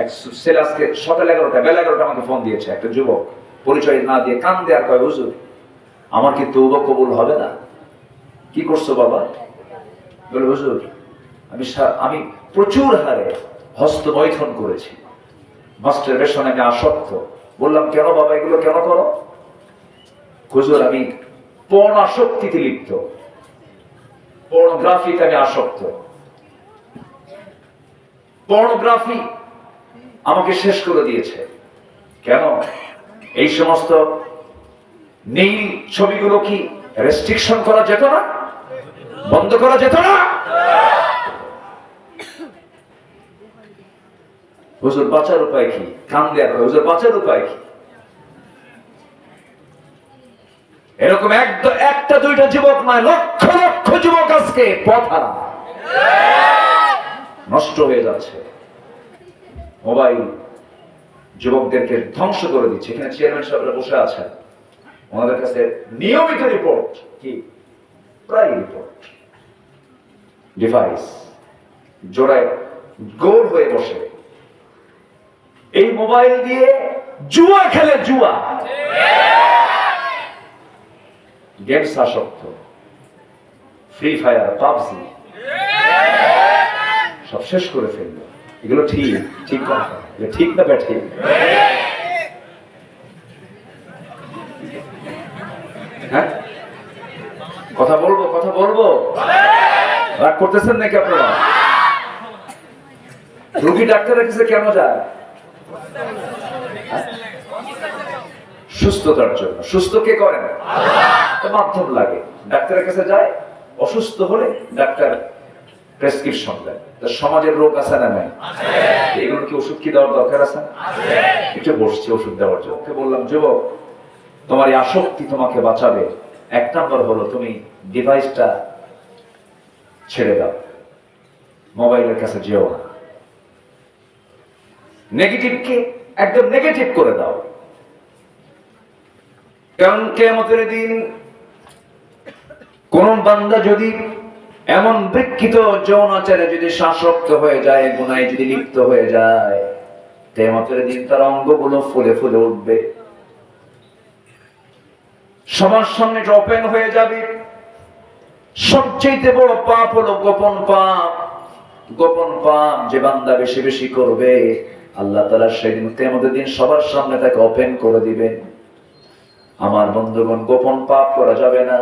এক ছেলে আজকে সকাল এগারোটা, বেলা এগারোটা আমাকে ফোন দিয়েছে। একটা যুবক, পরিচয় না দিয়ে কান দেওয়ার কয়, হুজুর, আমার কি তৌবা কবুল হবে না? কি করছ বাবা? বলে, হুজুর, আমি আমি প্রচুর হারে হস্তমৈথন করেছি। মাস্টারবেশনে আমি আসক্ত। বললাম, কেন বাবা, এগুলো কেন করো? হুজুর, আমি পর্ণ আসক্তিতে লিপ্ত। পর্নোগ্রাফিতে আমি আসক্ত। পর্নোগ্রাফি আমাকে শেষ করে দিয়েছে। কেন? এই সমস্ত নীল ছবিগুলো কি রেস্ট্রিকশন করা যেত না? বন্ধ করা যেত না? হুজুর, বাঁচার উপায় কি? কান দেওয়া করে হুজুর, বাঁচার উপায় কি? এরকম এক- একটা, দুইটা যুবক নয়, লক্ষ লক্ষ যুবক আজকে পথ হারা। নষ্ট হয়ে যাচ্ছে। মোবাইল যুবকদেরকে ধ্বংস করে দিচ্ছে। এখানে চেয়ারম্যান সাহেবরা বসে আছেন। ওনাদের কাছে নিয়মিত রিপোর্ট কি? প্রায় রিপোর্ট। ডিভাইস। জোড়ায় গোল হয়ে বসে। এই মোবাইল দিয়ে জুয়া খেলে জুয়া। গেমস আসক্ত। Free fire, PUBG. সব শেষ করে ফেলল। এগুলো ঠিক ঠিক কথা। ঠিক না ব্যাঠিক হ্যাঁ? কথা বলব কথা বলব? রাগ করতেছেন নাকি আপনারা? রোগী ডাক্তারের কাছে কেন যায় হ্যাঁ? সুস্থতার জন্য। সুস্থ কে করেন? মাধ্যম লাগে। ডাক্তারের কাছে যায়, অসুস্থ হলে ডাক্তার প্রেসক্রিপশন দেয়। তো সমাজের রোগ আছে না নাই? এগুলো কি ওষুধ কি দেওয়ার দরকার আছে? একটু বসছি ওষুধ দেওয়ার জন্য। বললাম যুবক তোমার এই আসক্তি তোমাকে বাঁচাবে। এক নম্বর হলো তুমি ডিভাইসটা ছেড়ে দাও। মোবাইলের কাছে যেও না। নেগেটিভকে একদম নেগেটিভ করে দাও। কারণ কেমতের দিন কোন বান্দা যদি এমন বিকৃত যৌনাচারে যদি শাসক্ত হয়ে যায়, গুনায় যদি লিপ্ত হয়ে যায় কেমতের দিন তার অঙ্গগুলো ফুলে ফুলে উঠবে। সবার সামনে ওপেন হয়ে যাবে সবচেয়ে বড় পাপ হলো গোপন পাপ। গোপন পাপ যে বান্দা বেশি বেশি করবে, আল্লাহ তালা সেদিন তেমদের দিন সবার সামনে তাকে ওপেন করে দিবেন। আমার বন্ধুগণ, গোপন পাপ করা যাবে না।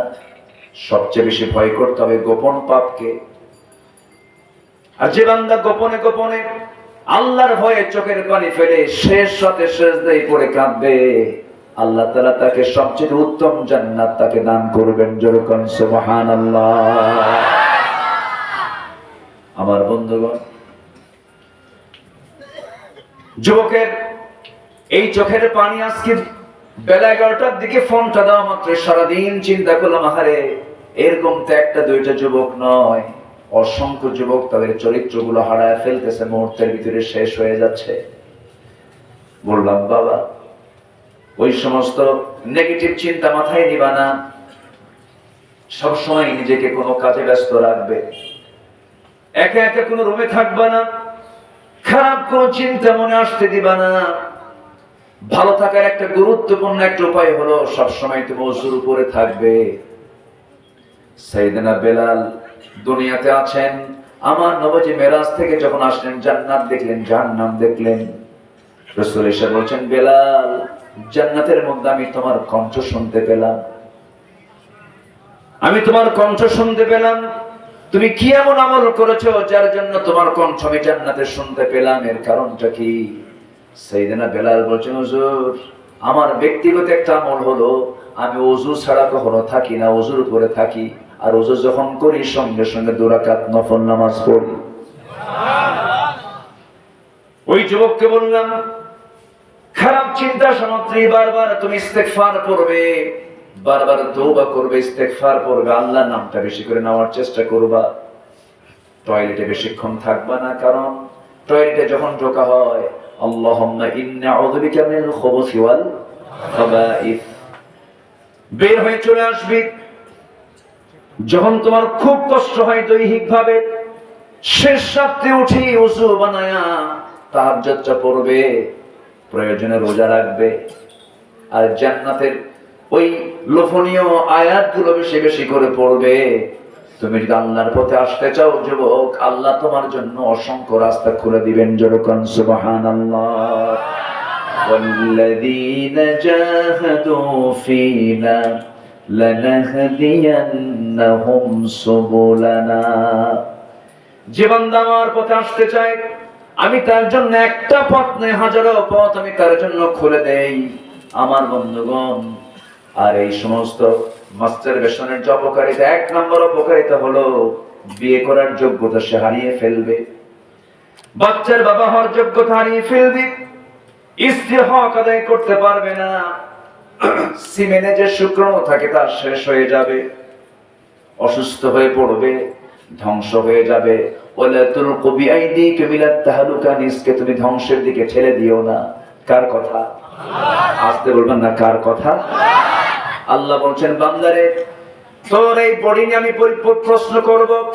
সবচেয়ে বেশি ভয় করতে হবে গোপন পাপকে। আর যে বান্দা গোপনে গোপনে আল্লাহর ভয়ে চোখের পানি ফেলে শেষ সাথে শেষ দেয় পড়ে কাঁদবে, আল্লাহ তালা তাকে সবচেয়ে উত্তম জান্নাত তাকে দান করবেন যেরকম সুবহান আমার বন্ধুগণ, যুবকের এই চোখের পানি আজকে বেলা এগারোটার দিকে ফোনটা দেওয়া মাত্র। সারাদিন চিন্তা করলাম, আহারে, এরকম তো একটা দুইটা যুবক নয়। অসংখ্য যুবক তাদের চরিত্রগুলো হারায় ফেলতেছে, মুহূর্তের ভিতরে শেষ হয়ে যাচ্ছে। বললাম, বাবা, ওই সমস্ত নেগেটিভ চিন্তা মাথায় নিবা না। সবসময় নিজেকে কোনো কাজে ব্যস্ত রাখবে। একা একা কোনো রুমে থাকবা না। খারাপ কোনো চিন্তা মনে আসতে দিবা না। ভালো থাকার একটা গুরুত্বপূর্ণ একটা উপায় হলো সবসময় তুমি অজুর উপরে থাকবে। সাইদানা বেলাল দুনিয়াতে আছেন। আমার নবজি মেরাজ থেকে যখন আসলেন, জান্নাত দেখলেন, জাহান্নাম দেখলেন। রসুল এসে বলছেন, বেলাল, জান্নাতের মধ্যে আমি তোমার কণ্ঠ শুনতে পেলাম। আমি তোমার কণ্ঠ শুনতে পেলাম। তুমি কি এমন আমল করেছ যার জন্য তোমার কণ্ঠ আমি জান্নাতে শুনতে পেলাম? এর কারণটা কি? সেইদিনা বেলাল বলছেন, হুজুর, আমার ব্যক্তিগত একটা আমল হলো, আমি অজু ছাড়া কখনো থাকি না অজুর উপরে থাকি, আর অজু যখন করি, সঙ্গে সঙ্গে দুরাকাত নফল নামাজ পড়ি। ওই যুবককে বললাম, খারাপ চিন্তা সামগ্রী, বারবার তুমি ইস্তেগফার করবে, বারবার তৌবা করবে, ইস্তেগফার করবে, আল্লাহর নামটা বেশি করে নেওয়ার চেষ্টা করবা। টয়লেটে বেশিক্ষণ থাকবা না, কারণ টয়লেটে যখন ঢোকা হয় আল্লাহুম্মা ইন্না আউযু বিকা বের হয়ে চলে আসবি। যখন তোমার খুব কষ্ট হয় দৈহিক ভাবে শেষ রাত্রে উঠি উজু বানায়া তাহাজ্জুদটা পড়বে, প্রয়োজনে রোজা রাখবে। আর জান্নাতের ওই লোভনীয় আয়াতগুলো বেশি বেশি করে পড়বে। তুমি যদি আল্লাহর পথে আসতে চাও যুবক আল্লাহ তোমার জন্য অসংখ্য রাস্তা খুলে দিবেন যেরকম সুবহানাল্লাহ والذين جاهدوا فينا لنهدينهم سبلنا জীবন আমার পথে আসতে চায় আমি তার জন্য একটা পথ নয় হাজারো পথ আমি তার জন্য খুলে দেই আমার বন্ধুগণ আর এই সমস্ত মাস্টার বেসনের যে অপকারিতা, এক নম্বর অপকারিতা হলো বিয়ে করার যোগ্যতা সে হারিয়ে ফেলবে। বাচ্চার বাবা হওয়ার যোগ্যতা হারিয়ে ফেলবে। স্ত্রী হক আদায় করতে পারবে না। সিমেনে যে শুক্রাণু থাকে তা শেষ হয়ে যাবে। অসুস্থ হয়ে পড়বে, ধ্বংস হয়ে যাবে। ওলা তুলকু বিআইদিকা মিনাত তাহলুকা, নিজকে তুমি ধ্বংসের দিকে ঠেলে দিও না। কার কথা? আসতে বলবেন না, কার কথা? আল্লাহ বলছেন বান্দারে তোর এই বডি নিয়ে আমি পরি- প্রশ্ন করব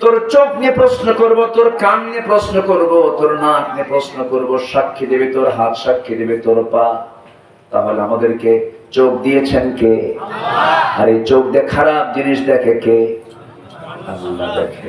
তোর চোখ নিয়ে প্রশ্ন করব তোর কান নিয়ে প্রশ্ন করব তোর নাক নিয়ে প্রশ্ন করব সাক্ষী দেবে তোর হাত সাক্ষী দেবে তোর পা। তাহলে আমাদেরকে চোখ দিয়েছেন কে? আর এই চোখ দিয়ে খারাপ জিনিস দেখে কে? আল্লাহ দেখে।